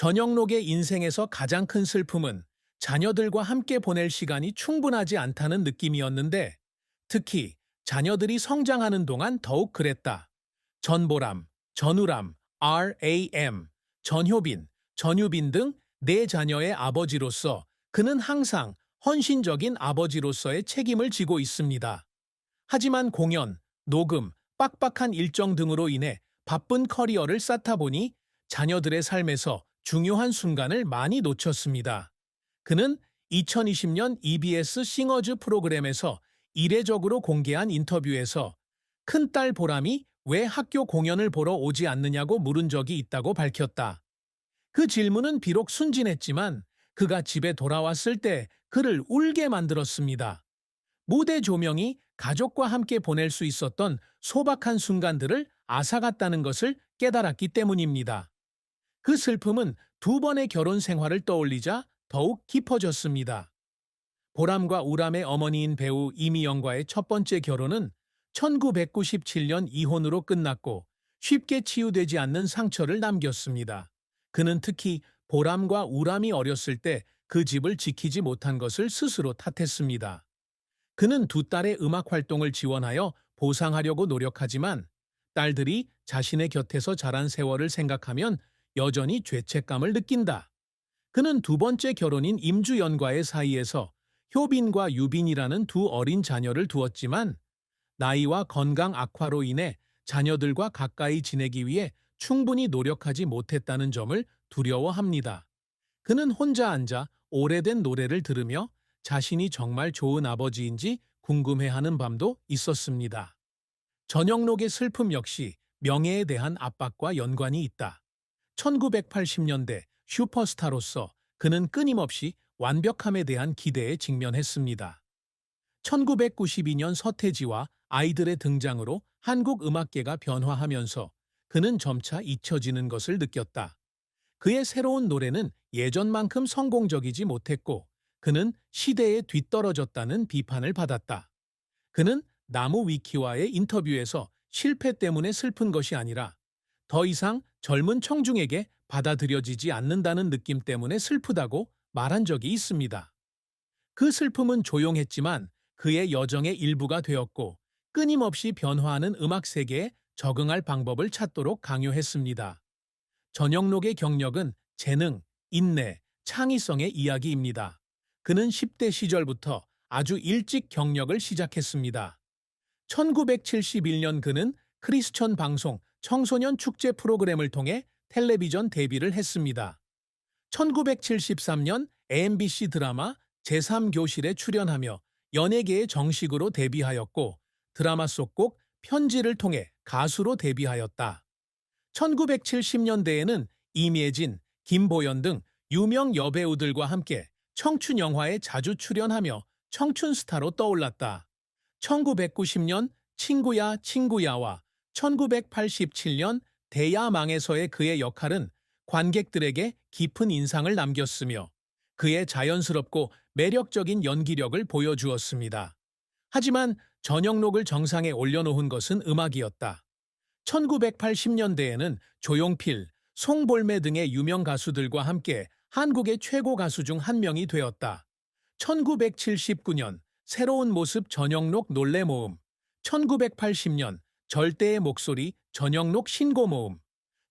전영록의 인생에서 가장 큰 슬픔은 자녀들과 함께 보낼 시간이 충분하지 않다는 느낌이었는데 특히 자녀들이 성장하는 동안 더욱 그랬다. 전보람, 전우람, RAM, 전효빈, 전유빈 등 네 자녀의 아버지로서 그는 항상 헌신적인 아버지로서의 책임을 지고 있습니다. 하지만 공연, 녹음, 빡빡한 일정 등으로 인해 바쁜 커리어를 쌓다 보니 자녀들의 삶에서 중요한 순간을 많이 놓쳤습니다. 그는 2020년 EBS 싱어즈 프로그램에서 이례적으로 공개한 인터뷰에서 큰딸 보람이 왜 학교 공연을 보러 오지 않느냐고 물은 적이 있다고 밝혔다. 그 질문은 비록 순진했지만 그가 집에 돌아왔을 때 그를 울게 만들었습니다. 무대 조명이 가족과 함께 보낼 수 있었던 소박한 순간들을 앗아갔다는 것을 깨달았기 때문입니다. 그 슬픔은 두 번의 결혼 생활을 떠올리자 더욱 깊어졌습니다. 보람과 우람의 어머니인 배우 이미영과의 첫 번째 결혼은 1997년 이혼으로 끝났고 쉽게 치유되지 않는 상처를 남겼습니다. 그는 특히 보람과 우람이 어렸을 때 그 집을 지키지 못한 것을 스스로 탓했습니다. 그는 두 딸의 음악 활동을 지원하여 보상하려고 노력하지만 딸들이 자신의 곁에서 자란 세월을 생각하면 여전히 죄책감을 느낀다. 그는 두 번째 결혼인 임주연과의 사이에서 효빈과 유빈이라는 두 어린 자녀를 두었지만 나이와 건강 악화로 인해 자녀들과 가까이 지내기 위해 충분히 노력하지 못했다는 점을 두려워합니다. 그는 혼자 앉아 오래된 노래를 들으며 자신이 정말 좋은 아버지인지 궁금해하는 밤도 있었습니다. 전영록의 슬픔 역시 명예에 대한 압박과 연관이 있다. 1980년대 슈퍼스타로서 그는 끊임없이 완벽함에 대한 기대에 직면했습니다. 1992년 서태지와 아이들의 등장으로 한국 음악계가 변화하면서 그는 점차 잊혀지는 것을 느꼈다. 그의 새로운 노래는 예전만큼 성공적이지 못했고 그는 시대에 뒤떨어졌다는 비판을 받았다. 그는 나무 위키와의 인터뷰에서 실패 때문에 슬픈 것이 아니라 더 이상 젊은 청중에게 받아들여지지 않는다는 느낌 때문에 슬프다고 말한 적이 있습니다. 그 슬픔은 조용했지만 그의 여정의 일부가 되었고 끊임없이 변화하는 음악 세계에 적응할 방법을 찾도록 강요했습니다. 전영록의 경력은 재능, 인내, 창의성의 이야기입니다. 그는 10대 시절부터 아주 일찍 경력을 시작했습니다. 1971년 그는 크리스천 방송 청소년 축제 프로그램을 통해 텔레비전 데뷔를 했습니다. 1973년 MBC 드라마 제3교실에 출연하며 연예계에 정식으로 데뷔하였고 드라마 속곡 편지를 통해 가수로 데뷔하였다. 1970년대에는 이미진, 김보연 등 유명 여배우들과 함께 청춘 영화에 자주 출연하며 청춘 스타로 떠올랐다. 1990년 친구야 친구야와 1987년 대야망에서의 그의 역할은 관객들에게 깊은 인상을 남겼으며 그의 자연스럽고 매력적인 연기력을 보여주었습니다. 하지만 전영록을 정상에 올려놓은 것은 음악이었다. 1980년대에는 조용필, 송볼매 등의 유명 가수들과 함께 한국의 최고 가수 중 한 명이 되었다. 1979년 새로운 모습 전영록 놀래 모음, 1980년 절대의 목소리 전영록 신고 모음,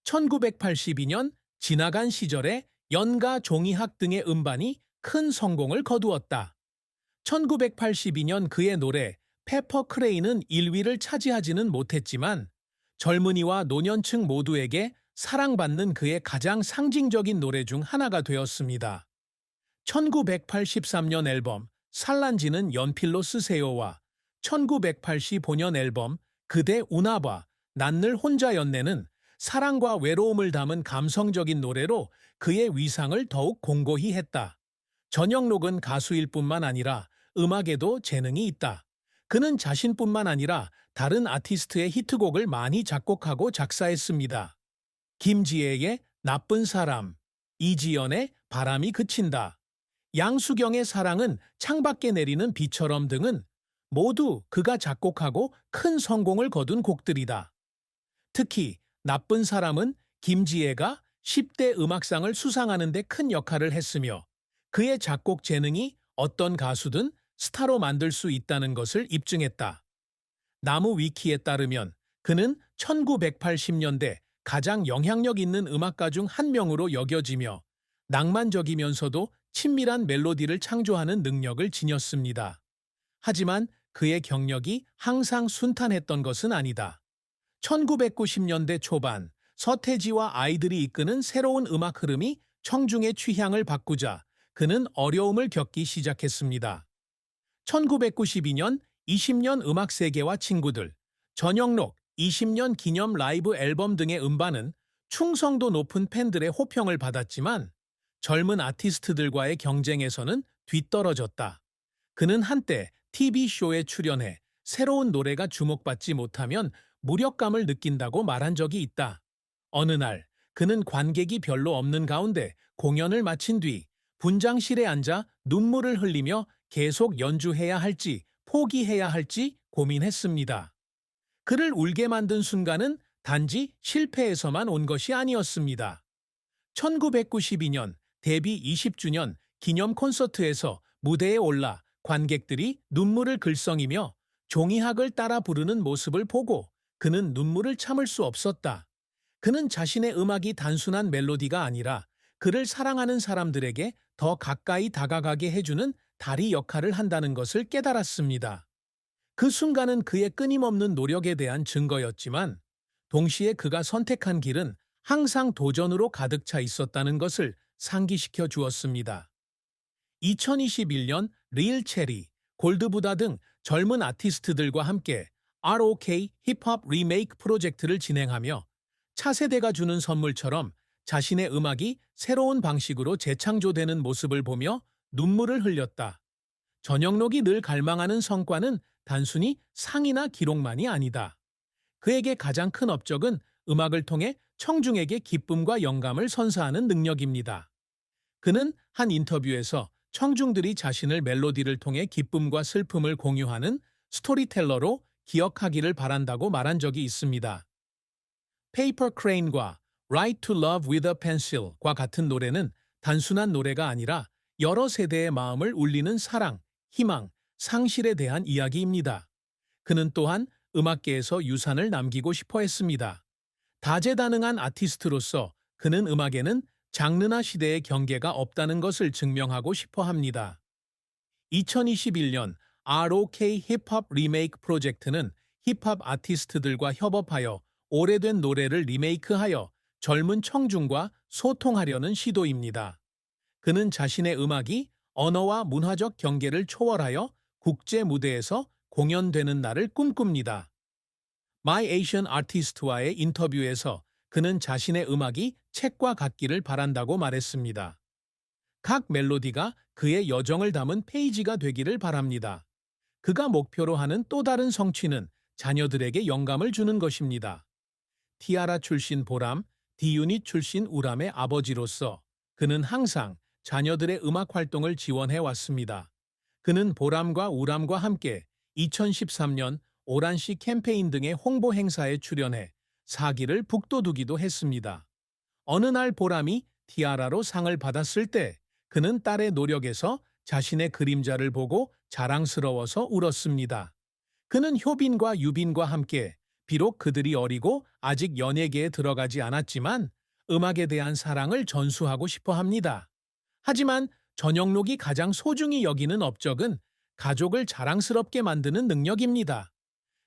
1982년 지나간 시절의 연가 종이학 등의 음반이 큰 성공을 거두었다. 1982년 그의 노래 페퍼 크레이는 1위를 차지하지는 못했지만 젊은이와 노년층 모두에게 사랑받는 그의 가장 상징적인 노래 중 하나가 되었습니다. 1983년 앨범 산란지는 연필로 쓰세요와 1985년 앨범 그대 우나봐 난늘 혼자였네는 사랑과 외로움을 담은 감성적인 노래로 그의 위상을 더욱 공고히 했다. 전영록은 가수일 뿐만 아니라 음악에도 재능이 있다. 그는 자신뿐만 아니라 다른 아티스트의 히트곡을 많이 작곡하고 작사했습니다. 김지혜의 나쁜 사람, 이지연의 바람이 그친다, 양수경의 사랑은 창밖에 내리는 비처럼 등은 모두 그가 작곡하고 큰 성공을 거둔 곡들이다. 특히 나쁜 사람은 김지혜가 10대 음악상을 수상하는 데 큰 역할을 했으며 그의 작곡 재능이 어떤 가수든 스타로 만들 수 있다는 것을 입증했다. 나무 위키에 따르면 그는 1980년대 가장 영향력 있는 음악가 중 한 명으로 여겨지며 낭만적이면서도 친밀한 멜로디를 창조하는 능력을 지녔습니다. 하지만 그의 경력이 항상 순탄했던 것은 아니다. 1990년대 초반 서태지와 아이들이 이끄는 새로운 음악 흐름이 청중의 취향을 바꾸자 그는 어려움을 겪기 시작했습니다. 1992년 20년 음악 세계와 친구들, 전영록 20년 기념 라이브 앨범 등의 음반은 충성도 높은 팬들의 호평을 받았지만 젊은 아티스트들과의 경쟁에서는 뒤떨어졌다. 그는 한때 TV쇼에 출연해 새로운 노래가 주목받지 못하면 무력감을 느낀다고 말한 적이 있다. 어느 날 그는 관객이 별로 없는 가운데 공연을 마친 뒤 분장실에 앉아 눈물을 흘리며 계속 연주해야 할지 포기해야 할지 고민했습니다. 그를 울게 만든 순간은 단지 실패에서만 온 것이 아니었습니다. 1992년 데뷔 20주년 기념 콘서트에서 무대에 올라 관객들이 눈물을 글썽이며 종이학을 따라 부르는 모습을 보고 그는 눈물을 참을 수 없었다. 그는 자신의 음악이 단순한 멜로디가 아니라 그를 사랑하는 사람들에게 더 가까이 다가가게 해주는 다리 역할을 한다는 것을 깨달았습니다. 그 순간은 그의 끊임없는 노력에 대한 증거였지만 동시에 그가 선택한 길은 항상 도전으로 가득 차 있었다는 것을 상기시켜 주었습니다. 2021년 릴 체리, 골드부다 등 젊은 아티스트들과 함께 ROK 힙합 리메이크 프로젝트를 진행하며 차세대가 주는 선물처럼 자신의 음악이 새로운 방식으로 재창조되는 모습을 보며 눈물을 흘렸다. 전영록이 늘 갈망하는 성과는 단순히 상이나 기록만이 아니다. 그에게 가장 큰 업적은 음악을 통해 청중에게 기쁨과 영감을 선사하는 능력입니다. 그는 한 인터뷰에서 청중들이 자신을 멜로디를 통해 기쁨과 슬픔을 공유하는 스토리텔러로 기억하기를 바란다고 말한 적이 있습니다. 페이퍼 크레인과 Right to Love with a Pencil과 같은 노래는 단순한 노래가 아니라 여러 세대의 마음을 울리는 사랑, 희망, 상실에 대한 이야기입니다. 그는 또한 음악계에서 유산을 남기고 싶어 했습니다. 다재다능한 아티스트로서 그는 음악에는 장르나 시대의 경계가 없다는 것을 증명하고 싶어 합니다. 2021년 ROK 힙합 리메이크 프로젝트는 힙합 아티스트들과 협업하여 오래된 노래를 리메이크하여 젊은 청중과 소통하려는 시도입니다. 그는 자신의 음악이 언어와 문화적 경계를 초월하여 국제 무대에서 공연되는 날을 꿈꿉니다. My Asian Artist와의 인터뷰에서 그는 자신의 음악이 책과 같기를 바란다고 말했습니다. 각 멜로디가 그의 여정을 담은 페이지가 되기를 바랍니다. 그가 목표로 하는 또 다른 성취는 자녀들에게 영감을 주는 것입니다. 티아라 출신 보람, 디유닛 출신 우람의 아버지로서 그는 항상 자녀들의 음악 활동을 지원해 왔습니다. 그는 보람과 우람과 함께 2013년 오란시 캠페인 등의 홍보 행사에 출연해 사기를 북돋우기도 했습니다. 어느 날 보람이 티아라로 상을 받았을 때 그는 딸의 노력에서 자신의 그림자를 보고 자랑스러워서 울었습니다. 그는 효빈과 유빈과 함께 비록 그들이 어리고 아직 연예계에 들어가지 않았지만 음악에 대한 사랑을 전수하고 싶어 합니다. 하지만 전영록이 가장 소중히 여기는 업적은 가족을 자랑스럽게 만드는 능력입니다.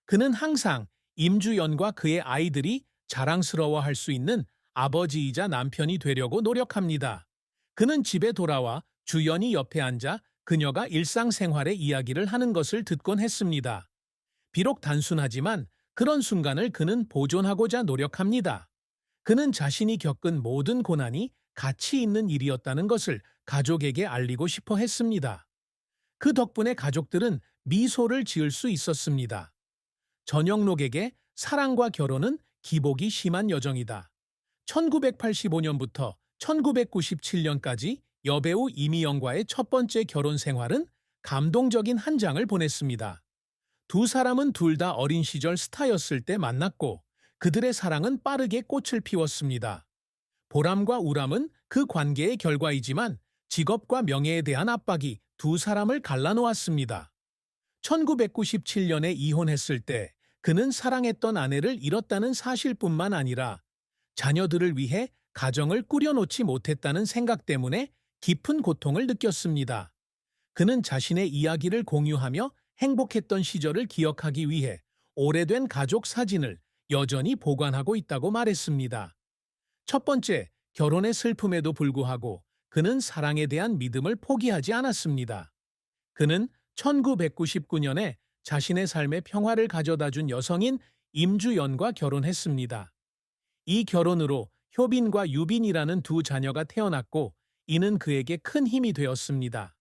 그는 항상 임주연과 그의 아이들이 자랑스러워할 수 있는 아버지이자 남편이 되려고 노력합니다. 그는 집에 돌아와 주연이 옆에 앉아 그녀가 일상생활의 이야기를 하는 것을 듣곤 했습니다. 비록 단순하지만 그런 순간을 그는 보존하고자 노력합니다. 그는 자신이 겪은 모든 고난이 가치 있는 일이었다는 것을 가족에게 알리고 싶어 했습니다. 그 덕분에 가족들은 미소를 지을 수 있었습니다. 전영록에게 사랑과 결혼은 기복이 심한 여정이다. 1985년부터 1997년까지 여배우 이미영과의 첫 번째 결혼 생활은 감동적인 한 장을 보냈습니다. 두 사람은 둘 다 어린 시절 스타였을 때 만났고 그들의 사랑은 빠르게 꽃을 피웠습니다. 보람과 우람은 그 관계의 결과이지만 직업과 명예에 대한 압박이 두 사람을 갈라놓았습니다. 1997년에 이혼했을 때 그는 사랑했던 아내를 잃었다는 사실뿐만 아니라 자녀들을 위해 가정을 꾸려놓지 못했다는 생각 때문에 깊은 고통을 느꼈습니다. 그는 자신의 이야기를 공유하며 행복했던 시절을 기억하기 위해 오래된 가족 사진을 여전히 보관하고 있다고 말했습니다. 첫 번째, 결혼의 슬픔에도 불구하고 그는 사랑에 대한 믿음을 포기하지 않았습니다. 그는 1999년에 자신의 삶에 평화를 가져다 준 여성인 임주연과 결혼했습니다. 이 결혼으로 효빈과 유빈이라는 두 자녀가 태어났고 이는 그에게 큰 힘이 되었습니다.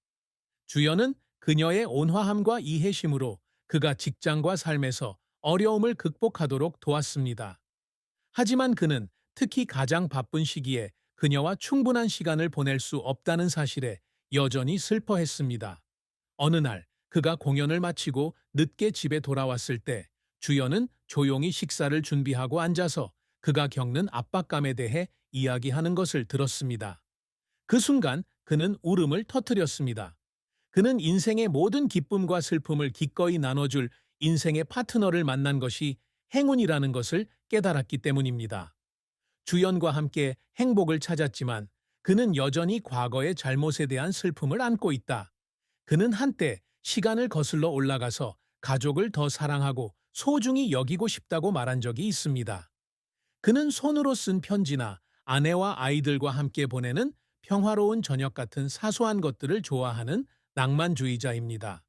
주연은 그녀의 온화함과 이해심으로 그가 직장과 삶에서 어려움을 극복하도록 도왔습니다. 하지만 그는 특히 가장 바쁜 시기에 그녀와 충분한 시간을 보낼 수 없다는 사실에 여전히 슬퍼했습니다. 어느 날 그가 공연을 마치고 늦게 집에 돌아왔을 때 주연은 조용히 식사를 준비하고 앉아서 그가 겪는 압박감에 대해 이야기하는 것을 들었습니다. 그 순간 그는 울음을 터뜨렸습니다. 그는 인생의 모든 기쁨과 슬픔을 기꺼이 나눠줄 인생의 파트너를 만난 것이 행운이라는 것을 깨달았기 때문입니다. 주연과 함께 행복을 찾았지만 그는 여전히 과거의 잘못에 대한 슬픔을 안고 있다. 그는 한때 시간을 거슬러 올라가서 가족을 더 사랑하고 소중히 여기고 싶다고 말한 적이 있습니다. 그는 손으로 쓴 편지나 아내와 아이들과 함께 보내는 평화로운 저녁 같은 사소한 것들을 좋아하는 낭만주의자입니다.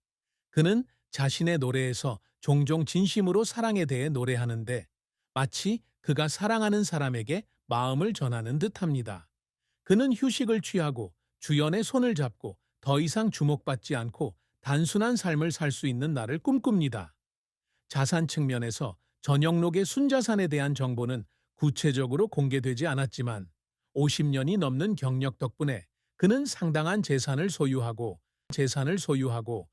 그는 자신의 노래에서 종종 진심으로 사랑에 대해 노래하는데 마치 그가 사랑하는 사람에게 마음을 전하는 듯합니다. 그는 휴식을 취하고 주연의 손을 잡고 더 이상 주목받지 않고 단순한 삶을 살 수 있는 날을 꿈꿉니다. 자산 측면에서 전영록의 순자산에 대한 정보는 구체적으로 공개되지 않았지만 50년이 넘는 경력 덕분에 그는 상당한 재산을 소유하고 재산을 소유하고